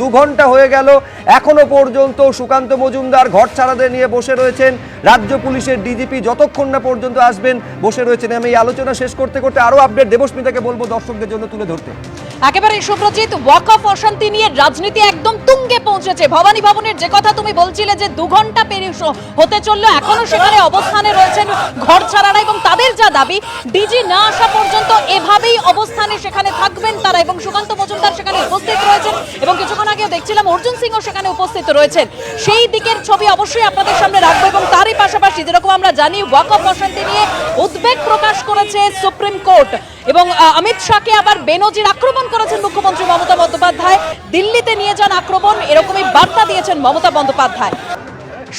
দু ঘণ্টা হয়ে গেল, এখনও পর্যন্ত সুকান্ত মজুমদার ঘর ছাড়াদের নিয়ে বসে রয়েছেন। রাজ্য পুলিশের ডিজিপি যতক্ষণ না পর্যন্ত আসবেন, বসে রয়েছেন। আমি এই আলোচনা শেষ করতে করতে আরও আপডেট দেবস্মিতাকে বলব দর্শকদের জন্য তুলে ধরতে। একেবারে সুপ্রজিৎ ওয়াক অফ অশান্তি নিয়ে রাজনীতি একদম তুঙ্গে পৌঁছেছে। ভবানী ভবনের যে কথা তুমি বলছিলে যে দু ঘণ্টা পেরিয়ে হতে চলল, এখনও সেখানে অবস্থানে রয়েছেন ঘর ছাড়ারা এবং তাদের যা দাবি, ডিজি না আসা পর্যন্ত এভাবেই অবস্থানে সেখানে থাকবেন তারা এবং সুকান্ত মজুমদার সেখানে উপস্থিত রয়েছেন এবং আগেও দেখছিলাম, অর্জুন সিংও সেখানে উপস্থিত রয়েছেন। সেই দিকের ছবি অবশ্যই আপনাদের সামনে রাখব এবং তারই পাশাপাশি যেরকম আমরা জানি ওয়াক অফ অশান্তি নিয়ে উদ্বেগ প্রকাশ করেছে সুপ্রিম কোর্ট এবং অমিত শাহকে আবার বেনজির আক্রমণ করেছেন মুখ্যমন্ত্রী মমতা বন্দ্যোপাধ্যায়। দিল্লিতে নিয়ে যান আক্রমণ, এরকমই বার্তা দিয়েছেন মমতা বন্দ্যোপাধ্যায়।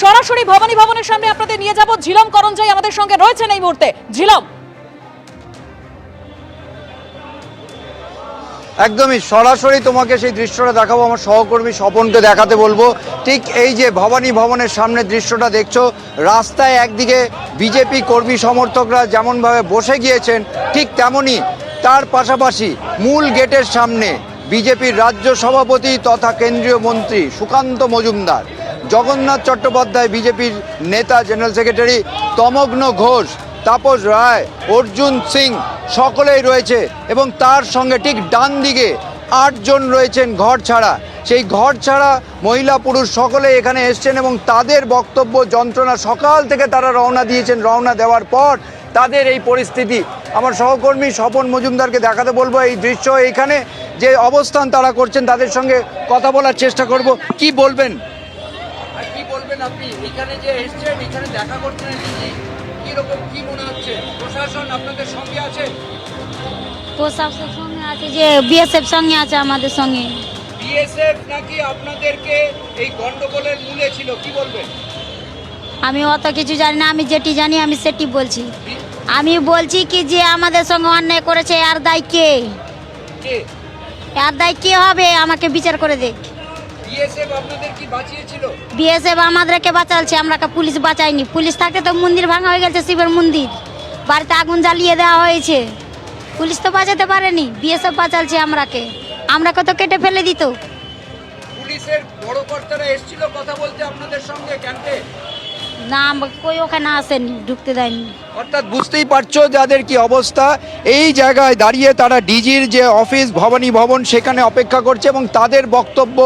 সরাসরি ভবানী ভবনের সামনে আপনাদের নিয়ে যাব। ঝিলম করঞ্জাই আমাদের সঙ্গে রয়েছেন এই মুহূর্তে। ঝিলম! একদমই সরাসরি তোমাকে সেই দৃশ্যটা দেখাবো, আমার সহকর্মী স্বপনকে দেখাতে বলব। ঠিক এই যে ভবানী ভবনের সামনে দৃশ্যটা দেখছ, রাস্তায় একদিকে বিজেপি কর্মী সমর্থকরা যেমনভাবে বসে গিয়েছেন, ঠিক তেমনই তার পাশাপাশি মূল গেটের সামনে বিজেপির রাজ্য সভাপতি তথা কেন্দ্রীয় মন্ত্রী সুকান্ত মজুমদার, জগন্নাথ চট্টোপাধ্যায় বিজেপির নেতা জেনারেল সেক্রেটারি তমগ্ন ঘোষ তাপস রায়, অর্জুন সিং সকলেই রয়েছে এবং তার সঙ্গে ঠিক ডান দিকে আটজন রয়েছেন ঘর ছাড়া। সেই ঘর ছাড়া মহিলা পুরুষ সকলে এখানে এসছেন এবং তাদের বক্তব্য, যন্ত্রণা সকাল থেকে তারা রওনা দিয়েছেন। রওনা দেওয়ার পর তাদের এই পরিস্থিতি। আমার সহকর্মী স্বপন মজুমদারকে দেখাতে বলব এই দৃশ্য। এখানে যে অবস্থান তারা করছেন, তাদের সঙ্গে কথা বলার চেষ্টা করব। কি কি বলবেন? আপনি এখানে যে এসছেন এখানে দেখা করছেন কি রকম কি মনে হচ্ছে? প্রশাসন আপনাদের সঙ্গে আছে? প্রশাসনের সঙ্গে আছে যে বিএসএফ সঙ্গে আছে আমাদের সঙ্গে। বিএসএফ নাকি আপনাদেরকে এই গন্ডগোলের মূলে ছিল? কি বলবেন? আমি অত কিছু জানি না আমি যেটি জানি আমি সেটি বলছি। আমি বলছি কি যে আমাদের সঙ্গে অন্যায় করেছে আর দায় কে? কে? আর দায় কে হবে? আমাকে বিচার করে দেখ। বিএসএফ আমাদেরকে বাঁচালছে আমরাকে পুলিশ বাঁচায়নি পুলিশ থাকতে তো মন্দির ভাঙা হয়ে গেছে শিবের মন্দির। বাড়িতে আগুন জ্বালিয়ে দেওয়া হয়েছে। পুলিশ তো বাঁচাতে পারেনি বিএসএফ বাঁচালছে আমরাকে। আমরাকে তো কেটে ফেলে দিত। পুলিশের বড় কর্তারা এসেছিল কথা বলতে আপনাদের সঙ্গে ক্যাম্পে? না আমাকে কই ওখানে আসেনি ঢুকতে দেয়নি। অর্থাৎ বুঝতেই পারছ যাদের কি অবস্থা। এই জায়গায় দাঁড়িয়ে তারা ডিজির যে অফিস ভবানী ভবন সেখানে অপেক্ষা করছে এবং তাদের বক্তব্য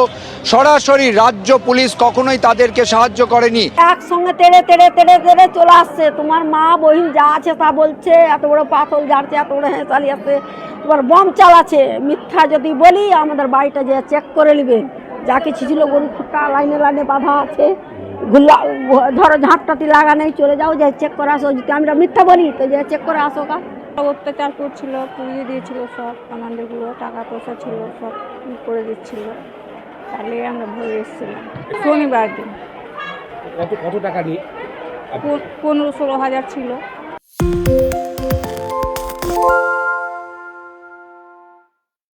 সরাসরি রাজ্য পুলিশ কখনোই তাদেরকে সাহায্য করেনি। একসঙ্গে তেড়ে তেড়ে তেড়ে তেড়ে চলে আসছে। তোমার মা বহিন যা আছে তা বলছে। এত বড় পাথর ঝাড়ছে এত বড় হ্যাঁ চালিয়ে আসছে। তোমার বম চালাচ্ছে। মিথ্যা যদি বলি আমাদের বাড়িটা যে চেক করে নেবে। যা কিছু ছিল গরু খুঁটা লাইনে লাইনে বাঁধা আছে। গুল্লা ধরো লাগা নেই চলে যাও যাই চেক করে আসো। যদি আমরা মিথ্যা বলি তো যাই চেক করে আসো কা অত্যাচার করছিল পুড়িয়ে দিয়েছিল সব আমাদেরগুলো টাকা পয়সা ছিল সব করে দিচ্ছিল। তাহলে আমরা ভরে এসেছিলাম। শনিবার দিন। কত কত টাকা নিয়ে? পনেরো ষোলো হাজার ছিল।